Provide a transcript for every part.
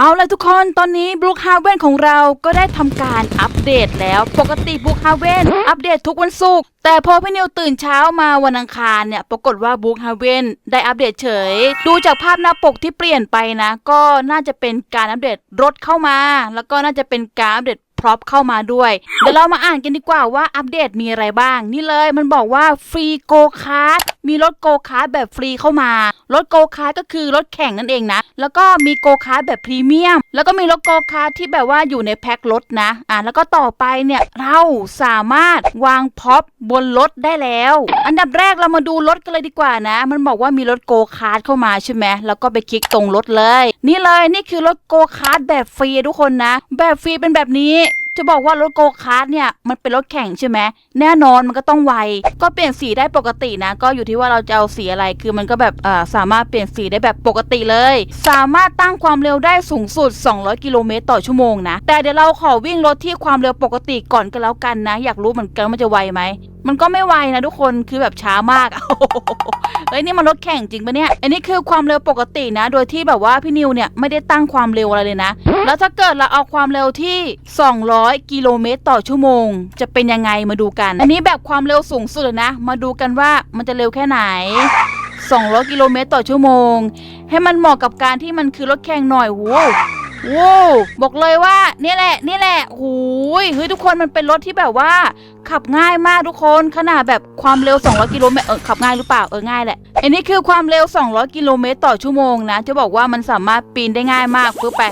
เอาละทุกคนตอนนี้บลูคฮาเวนของเราก็ได้ทำการอัปเดตแล้วปกติบลูคฮาเวนอัปเดตทุกวันศุกร์แต่พอพี่นิวตื่นเช้ามาวันอังคารเนี่ยปรากฏว่าบลูคฮาเวนได้อัปเดตเฉย ดูจากภาพหน้าปกที่เปลี่ยนไปนะ ก็น่าจะเป็นการอัปเดตรถเข้ามา แล้วก็น่าจะเป็นการอัปเดต พร็อพเข้ามาด้วย เดี๋ยวเรามาอ่านกันดีกว่าว่าอัปเดตมีอะไรบ้าง นี่เลยมันบอกว่าฟรีโกคาร์ดมีรถโกคาร์ดแบบฟรีเข้ามา รถโกคาร์ดก็คือรถแข่งนั่นเองนะ แล้วก็มีโกคาร์ดแบบพรีเมียม แล้วก็มีรถโกคาร์ดที่แบบว่าอยู่ในแพ็ครถนะ อ่าแล้วก็ต่อไปเนี่ยเราสามารถวางพ็อปบนรถได้แล้ว อันดับแรกเรามาดูรถกันเลยดีกว่านะ มันบอกว่ามีรถโกคาร์ดเข้ามาใช่ไหมแล้วก็ไปคลิกตรงรถเลย นี่เลยนี่คือรถโกคาร์ดแบบฟรีทุกคนนะ แบบฟรีเป็นแบบนี้ จะบอกว่ารถโกคาร์ทเนี่ยมันเป็นรถแข่งใช่ไหมแน่นอนมันก็ต้องไว ก็เปลี่ยนสีได้ปกตินะ ก็อยู่ที่ว่าเราจะเอาสีอะไรคือมันก็แบบสามารถเปลี่ยนสีได้แบบปกติเลย สามารถตั้งความเร็วได้สูงสุด 200 กิโลเมตรต่อชั่วโมงนะ แต่เดี๋ยวเราขอวิ่งรถที่ความเร็วปกติก่อนก็นแล้วกันนะ อยากรู้เหมือนกันมันจะไวไหมมันก็ไม่ไวนะทุกคนคือแบบช้ามากเอ้ยนี่มันรถแข่งจริงปะเนี่ย อันนี้คือความเร็วปกตินะ โดยที่แบบว่าพี่นิวเนี่ยไม่ได้ตั้งความเร็วอะไรเลยนะ แล้วถ้าเกิดเราเอาความเร็วที่ 200 กิโลเมตรต่อชั่วโมง จะเป็นยังไงมาดูกัน อันนี้แบบความเร็วสูงสุดนะ มาดูกันว่ามันจะเร็วแค่ไหน 200 กิโลเมตรต่อชั่วโมง ให้มันเหมาะกับการที่มันคือรถแข่งหน่อยโว้ วโว้วบอกเลยว่านี่แหละนี่แหละหูยเฮ้ยทุกคนมันเป็นรถที่แบบว่า ขับง่ายมากทุกคนขนาดแบบความเร็ว 200 กิโลเมตรเออขับง่ายหรือเปล่าเออง่ายแหละอันนี้คือความเร็ว 200 กิโลเมตรต่อชั่วโมงนะ จะบอกว่ามันสามารถปีนได้ง่ายมากเพื่อไป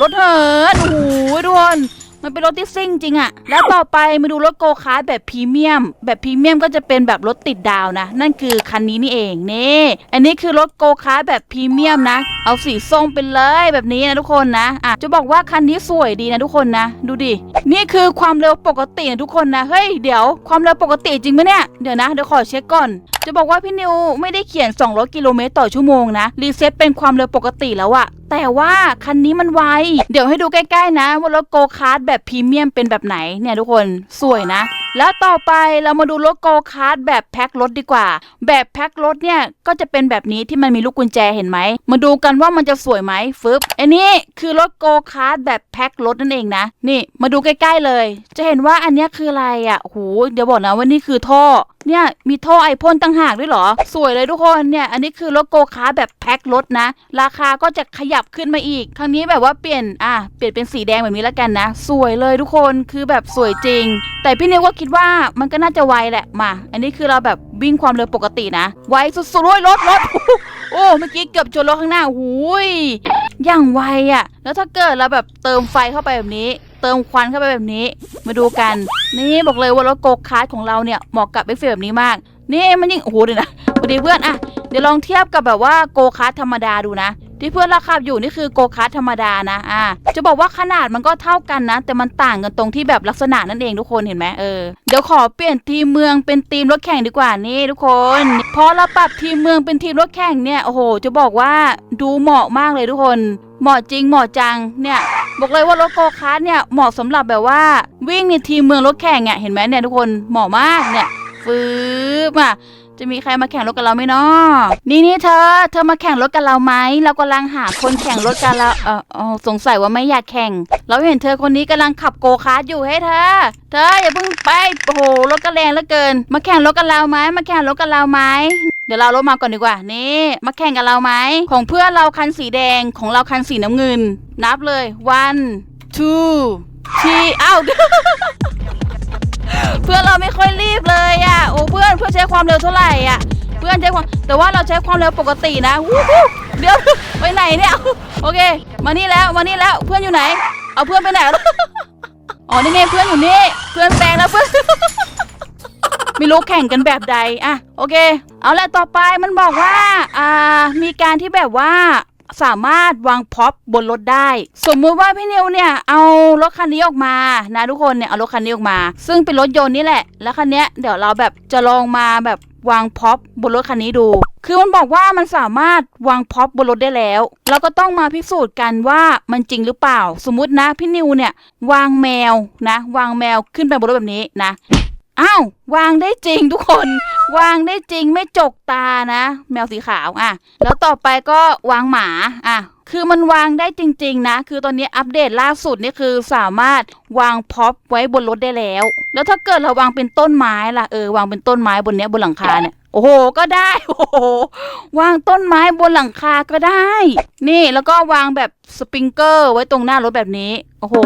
รถเหินโอ้โหทุกคน มันเป็นรถที่ซิ่งจริงอะแล้วต่อไปมาดูรถโกคาร์ทแบบพรีเมียม แบบพรีเมียมก็จะเป็นแบบรถติดดาวนะ นั่นคือคันนี้นี่เองนี่อันนี้คือรถโกคาร์ทแบบพรีเมียมนะ เอาสีส้มไปเลยแบบนี้นะทุกคนนะอะจะบอกว่าคันนี้สวยดีนะทุกคนนะ ดูดินี่คือความเร็วปกตินะทุกคนนะเฮ้ยเดี๋ยวความเร็วปกติจริงไหมเนี่ยเดี๋ยวนะเดี๋ยวขอเช็คก่อน จะบอกว่าพี่นิวไม่ได้เขียน 200 กิโลเมตรต่อชั่วโมงนะรีเซ็ตเป็นความเร็วปกติแล้วอะ แต่ว่าคันนี้มันไว เดี๋ยวให้ดูใกล้ๆนะว่ารถโกคาร์ดแบบพรีเมียมเป็นแบบไหนเนี่ยทุกคนสวยนะ แล้วต่อไปเรามาดูรถโกคาร์ดแบบแพ็ครถดีกว่า แบบแพ็ครถเนี่ยก็จะเป็นแบบนี้ที่มันมีลูกกุญแจเห็นไหม มาดูกันว่ามันจะสวยไหมฟึบอันนี้คือรถโกคาร์ดแบบแพ็ครถนั่นเองนะ นี่มาดูใกล้ๆเลย จะเห็นว่าอันนี้คืออะไรอะโหเดี๋ยวบอกนะว่านี่คือท่อ เนี่ยมีท่อไอพ่นตั้งหากด้วยเหรอ สวยเลยทุกคนเนี่ย อันนี้คือรถโกคาร์แบบแพ็ครถนะ ราคาก็จะขยับขึ้นมาอีก ครั้งนี้แบบว่าเปลี่ยนอะเปลี่ยนเป็นสีแดงแบบนี้แล้วกันนะ สวยเลยทุกคนคือแบบสวยจริง แต่พี่นิวก็คิดว่ามันก็น่าจะไวแหละมา อันนี้คือเราแบบวิ่งความเร็วปกตินะ ไวสุดๆเลยรถรถ โอ้เมื่อกี้เกือบชนรถข้างหน้าหูยอย่างไวอะ่ะแล้วถ้าเกิดเราแบบเติมไฟเข้าไปแบบนี้ เติมควันเข้าไปแบบนี้ มาดูกัน นี่บอกเลยว่ารถโกคาร์ทของเราเนี่ยเหมาะกับเอฟเฟกแบบนี้มาก นี่มันยิ่งโอ้โหเดี๋ยวนะพอดีเพื่อนอะเดี๋ยวลองเทียบกับแบบว่าโกคาร์ทธรรมดาดูนะ ที่เพื่อนเราขับอยู่นี่คือโกคาร์ทธรรมดานะอ่าจะบอกว่าขนาดมันก็เท่ากันนะ แต่มันต่างกันตรงที่แบบลักษณะนั่นเองทุกคนเห็นไหมเออเดี๋ยวขอเปลี่ยนทีมเมืองเป็นทีมรถแข่งดีกว่านี่ทุกคนพอเราปรับทีมเมืองเป็นทีมรถแข่งเนี่ยโอ้โห จะบอกว่าดูเหมาะมากเลยทุกคนเหมาะจริงเหมาะจังเนี่ยบอกเลยว่ารถโกคาร์ทเนี่ยเหมาะสำหรับแบบว่า วิ่งในทีมเมืองรถแข่งอะเห็นไหมเนี่ยทุกคนเหมาะมากเนี่ยฟื้บอะ จะมีใครมาแข่งรถกับเราไหมเนาะนี่นี่เธอ เธอมาแข่งรถกับเราไหมเรากำลังหาคนแข่งรถกันเราเออเออสงสัยว่าไม่อยากแข่ง เราเห็นเธอคนนี้กำลังขับโกคาร์ทอยู่ให้เธอ เธออย่าเพิ่งไปโอ้โหรถก็แรงเหลือเกิน มาแข่งรถกับเราไหมมาแข่งรถกับเราไหมเดี๋ยวเรารถมาก่อนดีกว่า นี่ มาแข่งกับเราไหม ของเพื่อนเราคันสีแดง ของเราคันสีน้ำเงิน นับเลย one two three อ้าว เพื่อนเราไม่ค่อยรีบเลยอะโอ้เพื่อนเพื่อนใช้ความเร็วเท่าไหร่อะ เพื่อนใช้ความแต่ว่าเราใช้ความเร็วปกตินะวู้ฮู้เดี๋ยวไปไหนเนี่ยโอเค มานี่แล้วมานี่แล้วเพื่อนอยู่ไหน เอาเพื่อนไปไหนอ๋อนี่ไงเพื่อนอยู่นี่เพื่อนแปลงแล้วเพื่อนไม่รู้แข่งกันแบบใดอะโอเค เอาละต่อไปมันบอกว่าอ่ามีการที่แบบว่า สามารถวางพ็อปบนรถได้ สมมุติว่าพี่นิวเนี่ยเอารถคันนี้ออกมานะทุกคนเนี่ยเอารถคันนี้ออกมา ซึ่งเป็นรถยนต์นี่แหละ แล้วคันเนี้ยเดี๋ยวเราแบบจะลองมาแบบวางพ็อปบนรถคันนี้ดู คือมันบอกว่ามันสามารถวางพ็อปบนรถได้แล้ว เราก็ต้องมาพิสูจน์กันว่ามันจริงหรือเปล่า สมมุตินะพี่นิวเนี่ย วางแมวนะ วางแมวขึ้นไปบนรถแบบนี้นะ อ้าว วางได้จริงทุกคน วางได้จริงไม่จกตานะ แมวสีขาวอะ แล้วต่อไปก็วางหมาอะคือมันวางได้จริง ๆ นะ คือตอนนี้อัปเดตล่าสุดนี่คือสามารถวางพ็อปไว้บนรถได้แล้ว แล้วถ้าเกิดเราวางเป็นต้นไม้ล่ะเออวางเป็นต้นไม้บนเนี้ยบนหลังคาเนี่ยโอ้โห ก็ได้ โอ้โห วางต้นไม้บนหลังคาก็ได้ นี่แล้วก็วางแบบสปริงเกอร์ไว้ตรงหน้ารถแบบนี้ โอ้โห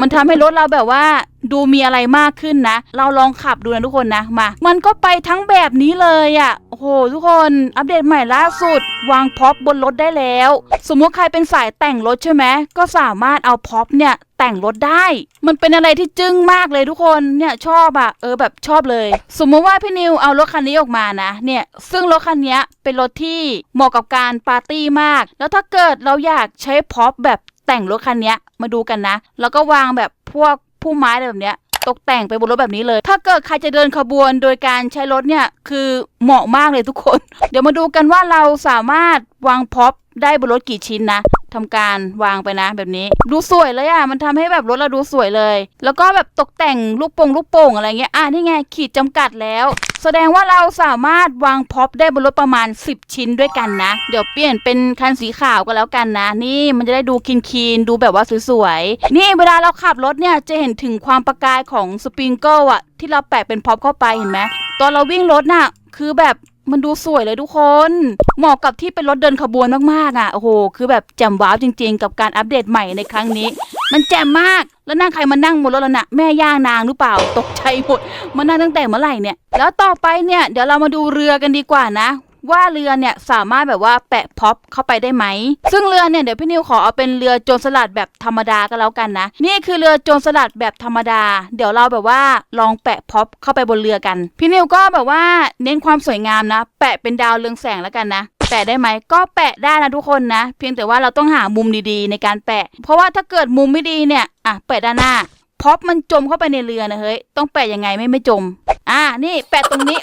มันทำให้รถเราแบบว่า ดูมีอะไรมากขึ้นนะ เราลองขับดูนะทุกคนนะมา มันก็ไปทั้งแบบนี้เลยอะ่ะ โอ้โห ทุกคนอัปเดตใหม่ล่าสุด วางพ็อปบนรถได้แล้ว สมมุติใครเป็นสายแต่งรถใช่ไหมก็สามารถเอาพ็อปเนี่ยแต่งรถได้ มันเป็นอะไรที่จึ้งมากเลยทุกคน เนี่ยชอบอะเออแบบชอบเลย สมมุติว่าพี่นิวเอารถคันนี้ออกมานะ เนี่ย ซึ่งรถคันนี้เป็นรถที่เหมาะกับการปาร์ตี้มาก แล้วถ้าเกิดเราอยากใช้พ็อปแบบแต่งรถคันนี้ มาดูกันนะ แล้วก็วางแบบพวกพุ่มไม้อะไรแบบเนี้ยตกแต่งไปบนรถแบบนี้เลย ถ้าเกิดใครจะเดินขบวนโดยการใช้รถเนี่ย คือเหมาะมากเลยทุกคน เดี๋ยวมาดูกันว่าเราสามารถวางพ็อป ได้บนรถกี่ชิ้นนะทำการวางไปนะแบบนี้ ดูสวยเลยอะ่ะมันทำให้แบบรถเราดูสวยเลย แล้วก็แบบตกแต่งลูกโป่งลูกโป่งอะไรเงี้ยอะนี่ไงขีดจำกัดแล้ว แสดงว่าเราสามารถวางพ็อปได้บนรถประมาณ 10 ชิ้นด้วยกันนะ เดี๋ยวเปลี่ยนเป็นคันสีขาวก็แล้วกันนะ นี่มันจะได้ดูคินคีนๆดูแบบว่าสวยๆนี่เวลาเราขับรถเนี่ยจะเห็นถึงความประกายของสปริงเกิลอะที่เราแปะเป็นพ็อปเข้าไปเห็นไหมตอนเราวิ่งรถน่ะคือแบบ มันดูสวยเลยทุกคน เหมาะกับที่เป็นรถเดินขบวนมากๆอะ โอ้โห คือแบบแจ่มว้าวจริง ๆ กับการอัปเดตใหม่ในครั้งนี้ มันแจ่มมาก แล้วนั่งใครมานั่งบนรถแล้วนะแม่ย่างนางหรือเปล่า ตกใจหมด มานั่งตั้งแต่เมื่อไหร่เนี่ย แล้วต่อไปเนี่ย เดี๋ยวเรามาดูเรือกันดีกว่านะ ว่าเรือเนี่ยสามารถแบบว่าแปะพ็อปเข้าไปได้ไหม ซึ่งเรือเนี่ยเดี๋ยวพี่นิวขอเอาเป็นเรือโจรสลัดแบบธรรมดาก็แล้วกันนะ นี่คือเรือโจรสลัดแบบธรรมดา เดี๋ยวเราแบบว่าลองแปะพ็อปเข้าไปบนเรือกัน พี่นิวก็แบบว่าเน้นความสวยงามนะ แปะเป็นดาวเรืองแสงแล้วกันนะแปะได้ไหมก็แปะได้นะทุกคนนะ เพียงแต่ว่าเราต้องหามุมดีๆ ในการแปะ เพราะว่าถ้าเกิดมุมไม่ดีเนี่ยอะแปะด้านหน้าพ็อปมันจมเข้าไปในเรือนะเฮ้ยต้องแปะยังไงไม่ไม่จม อ่านี่แปะตรงนี้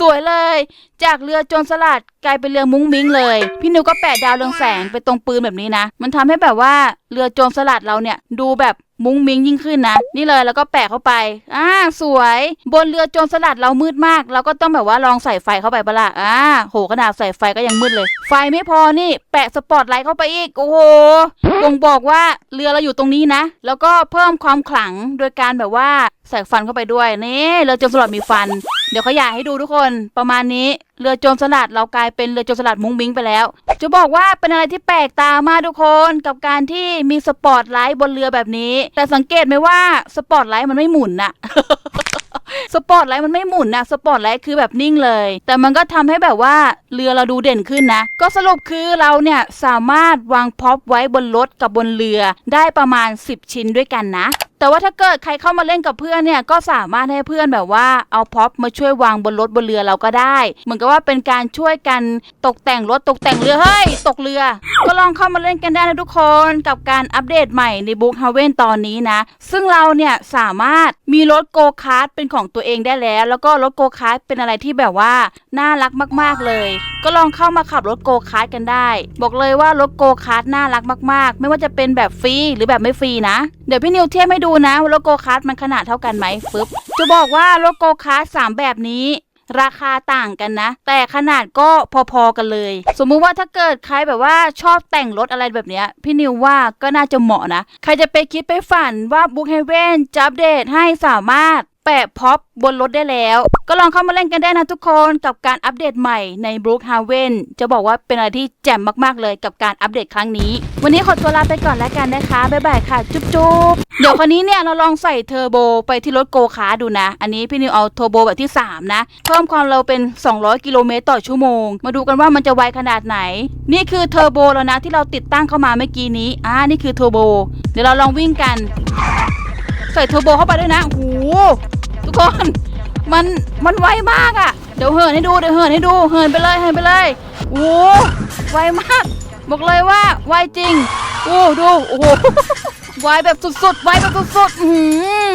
สวยเลย จากเรือโจรสลัดกลายเป็นเรือมุ้งมิ้งเลย พี่นิวก็แปะดาวเรืองแสงไปตรงปืนแบบนี้นะ มันทำให้แบบว่าเรือโจรสลัดเราเนี่ยดูแบบมุ้งมิ้งยิ่งขึ้นนะ นี่เลยแล้วก็แปะเข้าไปอ่าสวย บนเรือโจรสลัดเรามืดมาก เราก็ต้องแบบว่าลองใส่ไฟเข้าไปปะล่ะอ่าโหขนาดใส่ไฟก็ยังมืดเลย ไฟไม่พอนี่ แปะสปอตไลท์เข้าไปอีกโอ้โหบ่งบอกว่าเรือเราอยู่ตรงนี้นะ แล้วก็เพิ่มความขลังโดยการแบบว่าใส่ฟันเข้าไปด้วยนี่เรือโจรสลัดมีฟัน เดี๋ยวขยายให้ดูทุกคนประมาณนี้เรือโจรสลัดเรากลายเป็นเรือโจรสลัดมุ้งมิ้งไปแล้ว จะบอกว่าเป็นอะไรที่แปลกตามากทุกคนกับการที่มีสปอตไลท์บนเรือแบบนี้ แต่สังเกตไหมว่าสปอตไลท์มันไม่หมุนน่ะสปอตไลท์มันไม่หมุนนะสปอตไลท์คือแบบนิ่งเลย แต่มันก็ทำให้แบบว่าเรือเราดูเด่นขึ้นนะ ก็สรุปคือเราเนี่ยสามารถวางพ็อปไว้บนรถกับบนเรือได้ประมาณ 10 ชิ้นด้วยกันนะ แต่ว่าถ้าเกิดใครเข้ามาเล่นกับเพื่อนเนี่ยก็สามารถให้เพื่อนแบบว่าเอาพ็อปมาช่วยวางบนรถบนเรือเราก็ได้ เหมือนกับว่าเป็นการช่วยกันตกแต่งรถตกแต่งเรือเฮ้ยตกเรือ ก็ลองเข้ามาเล่นกันได้นะทุกคนกับการอัปเดตใหม่ในบุ๊กฮาเวนตอนนี้นะ ซึ่งเราเนี่ยสามารถมีรถโกคาร์ทเป็นของตัวเองได้แล้ว แล้วก็รถโกคาร์ทเป็นอะไรที่แบบว่าน่ารักมาก ๆเลย ก็ลองเข้ามาขับรถโกคาร์ทกันได้ บอกเลยว่ารถโกคาร์ทน่ารักมาก ๆ ไม่ว่าจะเป็นแบบฟรีหรือแบบไม่ฟรีนะ เดี๋ยวพี่นิวเทียบให้ดูนะว่ารถโกคาร์ทมันขนาดเท่ากันไหมฟึบจะบอกว่ารถโกคาร์ทสามแบบนี้ราคาต่างกันนะ แต่ขนาดก็พอๆกันเลย สมมุติว่าถ้าเกิดใครแบบว่าชอบแต่งรถอะไรแบบเนี้ยพี่นิวว่าก็น่าจะเหมาะนะ ใครจะไปคิดไปฝันว่าบุ๊กเฮเว่นจะอัปเดตให้สามารถ แปะพ็อปบนรถได้แล้ว ก็ลองเข้ามาเล่นกันได้นะทุกคนกับการอัปเดตใหม่ใน Brook Haven จะบอกว่าเป็นอะไรที่แจ่มมากๆเลยกับการอัปเดตครั้งนี้ วันนี้ขอตัวลาไปก่อนแล้วกันนะคะ บ๊ายบายค่ะ จุ๊บๆ เดี๋ยวคราวนี้เนี่ยเราลองใส่เทอร์โบไปที่รถโกคาร์ดูนะ อันนี้พี่นิวเอาเทอร์โบแบบที่ 3 นะ เพิ่มความเร็วเป็น 200 กิโลเมตรต่อชั่วโมง มาดูกันว่ามันจะไวขนาดไหน นี่คือเทอร์โบแล้วนะที่เราติดตั้งเข้ามาเมื่อกี้นี้ อ่า นี่คือเทอร์โบ เดี๋ยวเราลองวิ่งกัน ใส่เทอร์โบเข้าไปด้วยนะโอ้ คน มันมันไวมากอะ่ะ เดี๋ยวเหินให้ดูเดี๋ยวเหินให้ดูเหินไปเลยเหินไปเลยโอ้โหไวมาก บอกเลยว่าไวจริงโอ้ดูโอ้โหไวแบบสุดๆไวแบบสุดๆอืม